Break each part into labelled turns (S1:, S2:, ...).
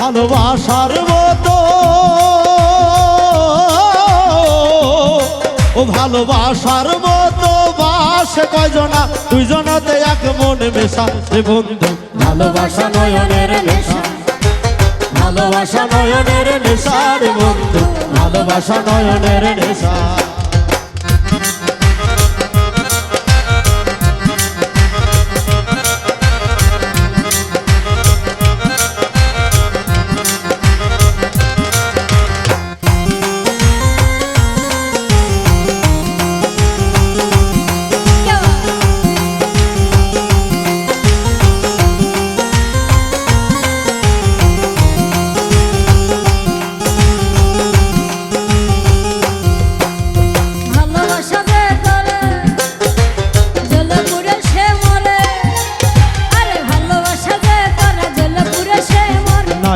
S1: ভালোবাসার মতো। ও ভালোবাসার মতো বাসে কয়জনা? দুইজনাতে এক মনে মেশা বন্ধু। ভালোবাসা নয়নের নেশা। ভালোবাসা নয়নের নেশা বন্ধু। ভালোবাসা নয়নের নেশা।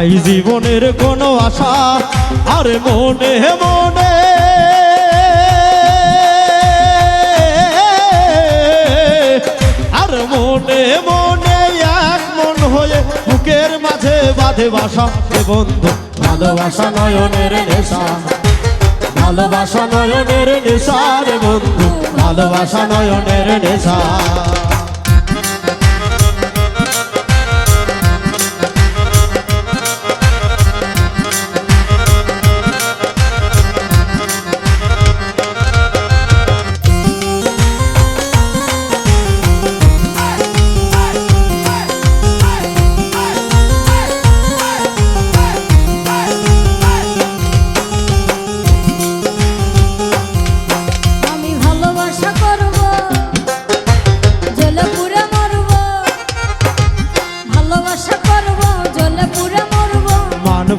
S1: নাই জীবনের কোনো আশা, আরে মনে মনে। আর মনে মনে, এক মন হয়ে বুকের মাঝে বাঁধে বাসা। বন্ধু, ভালোবাসা নয়নের নেশা। ভালোবাসা নয়নের নেশা রে বন্ধু, ভালোবাসা নয়নের নেশা।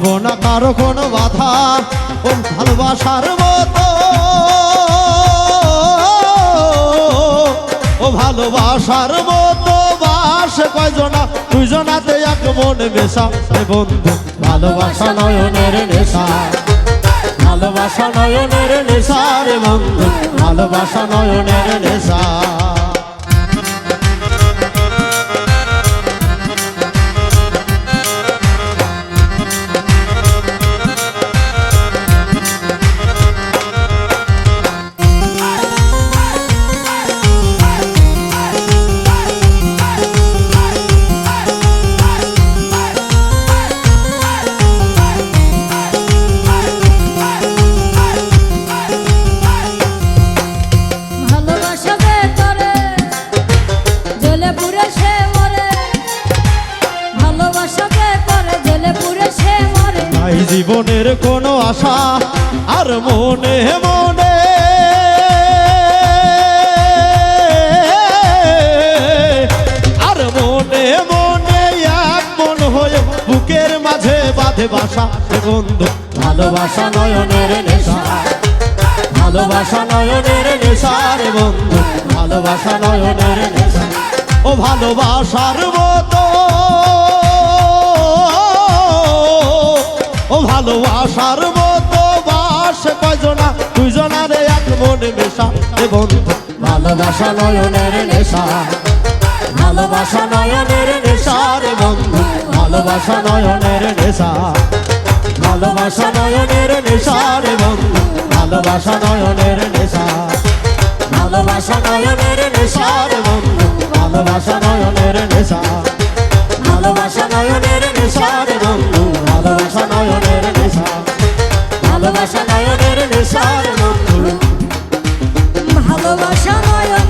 S1: মানব না কারও কোনো বাধা ও ভালোবাসার মতো। ও ভালোবাসার মতো বাস, কয়জনা, দুইজনাতে এক মনে মেশা বন্ধু, ভালোবাসা নয়নের নেশা। ভালোবাসা নয়নের নেশা, রে বন্ধু, ভালোবাসা নয়নের নেশা। জীবনের কোনো আশা আর মনে মনে। আর মনে মনে এক মন হয়ে বুকের মাঝে বাঁধে বাসা। বন্ধু, ভালোবাসা নয়নের নেশা। ভালোবাসা নয়নের নেশা রে বন্ধু, ভালোবাসা নয়নের নেশা। ও ভালোবাসার মতো ভালোবাসার মতো বাস কয়জনা? দুইজনারে এক মনে মেশা রে বন্ধু ভালোবাসা নয়নের নেশা। ভালোবাসা নয়নের নেশা। রে বন্ধু ভালোবাসা নয়নের নেশা। ভালোবাসা নয়নের নেশা। রে বন্ধু ভালোবাসা নয়নের নেশা। ভালোবাসা নয়নের নেশা। রে বন্ধু ভালোবাসা নয়নের নেশা। নয়নের নেশার মধুর ভালোবাসা নয়ন